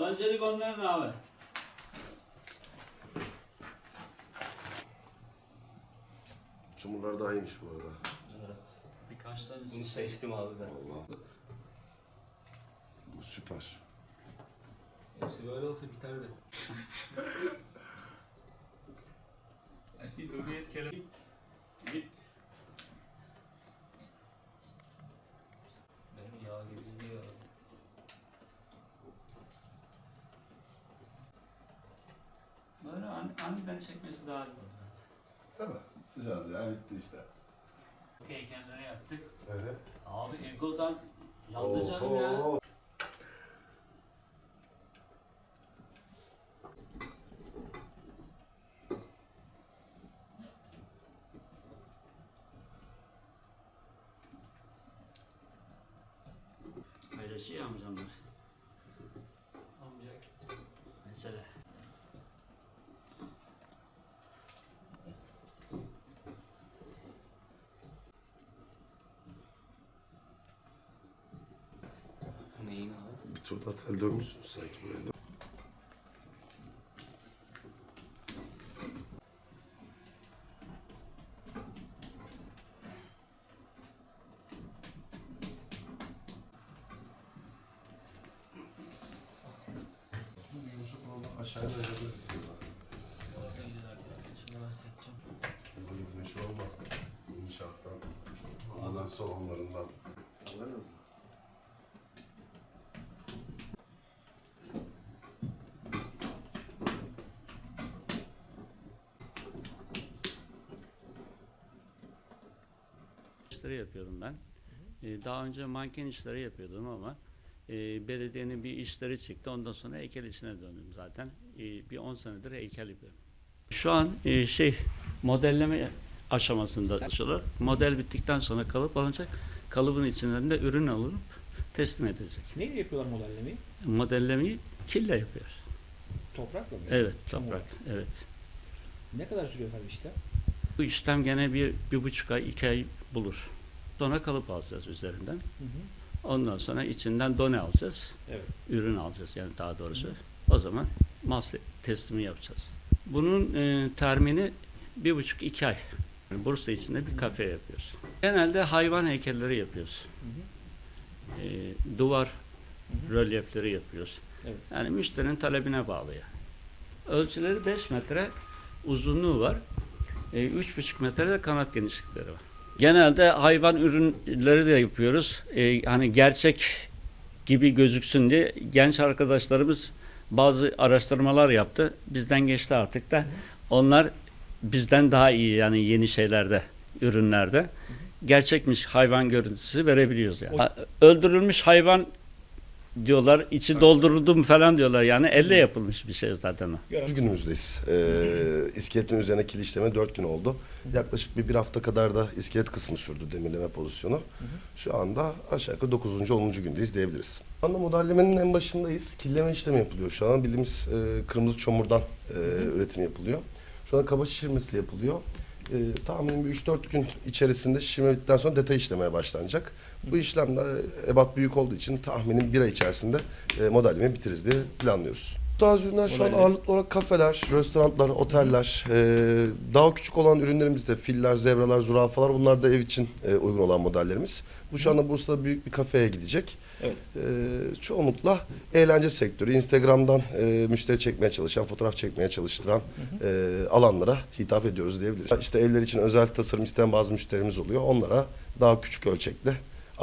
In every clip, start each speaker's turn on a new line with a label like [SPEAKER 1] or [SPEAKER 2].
[SPEAKER 1] Öncelik onların abi.
[SPEAKER 2] Çumurlar daha iyiymiş bu arada.
[SPEAKER 1] Evet. Birkaç tanesi
[SPEAKER 3] Bunu seçtim abi ben.
[SPEAKER 2] Vallahi. Bu süper.
[SPEAKER 3] Hepsi böyle olsa biterdi. Her şey hürriyet kelime.
[SPEAKER 1] Böyle an, aniden çekmesi daha iyi olur.
[SPEAKER 2] Tabii. Sıcağız ya bitti işte.
[SPEAKER 1] Okey kendine yaptık.
[SPEAKER 2] Evet.
[SPEAKER 1] Abi Ego'dan yandı canım ya. Böyle şey amcamlar. Amcak. Mesela.
[SPEAKER 3] Neyin abi?
[SPEAKER 2] Bir turda tel dönmüşsünüz sanki bir oldu. Aşağıya
[SPEAKER 3] ben seçeceğim.
[SPEAKER 2] Böyle güneş olma. İnşaattan. Ondan salonlarından. Anladınız mı?
[SPEAKER 1] İşleri yapıyordum ben. Ee, Daha önce manken işleri yapıyordum ama e, belediyenin bir işleri çıktı. Ondan sonra heykel işine döndüm zaten. Ee, Bir 10 senedir heykel yapıyorum. Şu an e, şey modelleme aşamasında çalışıyorlar. Model bittikten sonra kalıp alınacak. Kalıbın içinden de ürün alınıp teslim edilecek.
[SPEAKER 4] Neyle yapıyorlar modellemeyi?
[SPEAKER 1] Modellemeyi kille yapıyor.
[SPEAKER 4] Toprakla mı?
[SPEAKER 1] Evet, toprak. Evet.
[SPEAKER 4] Ne kadar sürüyor efendim işlem?
[SPEAKER 1] Bu işlem gene bir, bir buçuk ay, iki ay bulur. Sonra kalıp alacağız üzerinden.
[SPEAKER 4] Hı hı.
[SPEAKER 1] Ondan sonra içinden done alacağız.
[SPEAKER 4] Evet.
[SPEAKER 1] Ürün alacağız yani daha doğrusu. O zaman mal teslimi yapacağız. Bunun e, termini bir buçuk iki ay. Yani Bursa içinde bir kafe yapıyoruz. Genelde hayvan heykelleri yapıyoruz.
[SPEAKER 4] Hı hı.
[SPEAKER 1] E, duvar
[SPEAKER 4] Hı hı.
[SPEAKER 1] rölyefleri yapıyoruz.
[SPEAKER 4] Evet.
[SPEAKER 1] Yani müşterinin talebine bağlı yani. Ölçüleri 5 metre uzunluğu var. E, üç buçuk metre de kanat genişlikleri var. Genelde hayvan ürünleri de yapıyoruz. E, hani gerçek gibi gözüksün diye genç arkadaşlarımız bazı araştırmalar yaptı. Bizden geçti artık da. Onlar bizden daha iyi yani yeni şeylerde, ürünlerde. Gerçekmiş hayvan görüntüsü verebiliyoruz yani. Ha, Öldürülmüş hayvan diyorlar, içi dolduruldu mu falan diyorlar yani elle yapılmış bir şey zaten o.
[SPEAKER 2] Üçüncü günümüzdeyiz. Ee, iskeletin üzerine kilişleme dört gün oldu. Yaklaşık bir, bir hafta kadar da iskelet kısmı sürdü demirleme pozisyonu. Şu anda aşağı yukarı 9. 10. gündeyiz diyebiliriz. Şu anda modellemenin en başındayız. Killeme işlemi yapılıyor şu an. Bildiğimiz e, kırmızı çamurdan e, üretim yapılıyor. Şu an kaba şişirmesi yapılıyor. E, tahminim bir 3-4 gün içerisinde şişirme bittikten sonra detay işlemeye başlanacak. Bu işlem de ebat büyük olduğu için tahminim bir ay içerisinde e, modellemeyi bitiririz diye planlıyoruz. Bu tarz ürünler şu an
[SPEAKER 4] Modelleri.
[SPEAKER 2] ağırlıklı olarak kafeler, restoranlar, oteller, e, daha küçük olan ürünlerimiz de filler, zebralar, zürafalar bunlar da ev için e, uygun olan modellerimiz. Bu şu anda Bursa'da büyük bir kafeye gidecek.
[SPEAKER 4] Evet.
[SPEAKER 2] E, çoğunlukla eğlence sektörü, Instagram'dan e, müşteri çekmeye çalışan, fotoğraf çekmeye çalıştıran e, alanlara hitap ediyoruz diyebiliriz. İşte evler için özel tasarım isteyen bazı müşterimiz oluyor. Onlara daha küçük ölçekte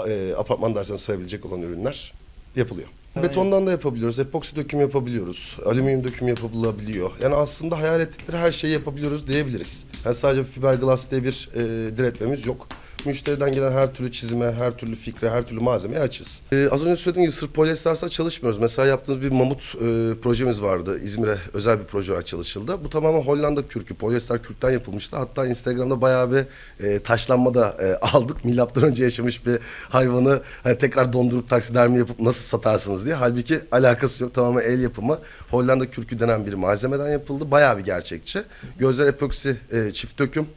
[SPEAKER 2] e, apartman dairesine sığabilecek olan ürünler yapılıyor.
[SPEAKER 4] Sanayi.
[SPEAKER 2] Betondan da yapabiliyoruz, epoksi döküm yapabiliyoruz, alüminyum döküm yapılabiliyor. Yani aslında hayal ettikleri her şeyi yapabiliyoruz diyebiliriz. Yani sadece fiberglass diye bir e, diretmemiz yok. Müşteriden gelen her türlü çizime, her türlü fikre, her türlü malzemeye açız. Ee, az önce söylediğim gibi sırf polyestersa çalışmıyoruz. Mesela yaptığımız bir mamut e, projemiz vardı. İzmir'e özel bir proje çalışıldı. Bu tamamen Hollanda kürkü, polyester kürkten yapılmıştı. Hatta Instagram'da bayağı bir e, taşlanma da e, aldık. Milattan önce yaşamış bir hayvanı hani tekrar dondurup taksidermi yapıp nasıl satarsınız diye. Halbuki alakası yok. Tamamen el yapımı. Hollanda kürkü denen bir malzemeden yapıldı. Bayağı bir gerçekçi. Gözler epoksi e, çift döküm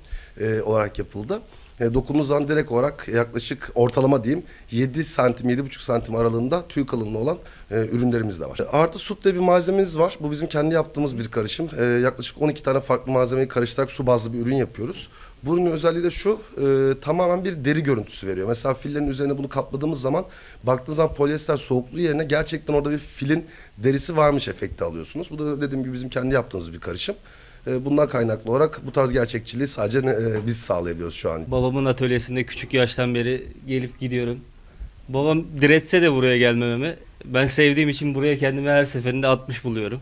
[SPEAKER 2] e, olarak yapıldı. E, dokunduğunuz zaman direkt olarak yaklaşık ortalama diyeyim 7 santim 7,5 santim aralığında tüy kalınlığı olan e, ürünlerimiz de var. E, Artı sup diye bir malzememiz var. Bu bizim kendi yaptığımız bir karışım. E, yaklaşık 12 tane farklı malzemeyi karıştırarak su bazlı bir ürün yapıyoruz. Bu ürünün özelliği de şu, e, tamamen bir deri görüntüsü veriyor. Mesela fillerin üzerine bunu kapladığımız zaman baktığınız zaman polyester soğukluğu yerine gerçekten orada bir filin derisi varmış efekti alıyorsunuz. Bu da dediğim gibi bizim kendi yaptığımız bir karışım. E, bundan kaynaklı olarak bu tarz gerçekçiliği sadece e, biz sağlayabiliyoruz şu an.
[SPEAKER 5] Babamın atölyesinde küçük yaştan beri gelip gidiyorum. Babam diretse de buraya gelmememi ben sevdiğim için buraya kendimi her seferinde atmış buluyorum.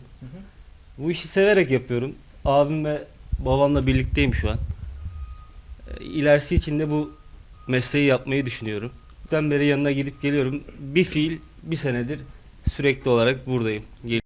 [SPEAKER 5] Bu işi severek yapıyorum. Abim ve babamla birlikteyim şu an. Ee, İlerisi için de bu mesleği yapmayı düşünüyorum. Ben beri yanına gidip geliyorum. Bir fiil bir senedir sürekli olarak buradayım. Gel-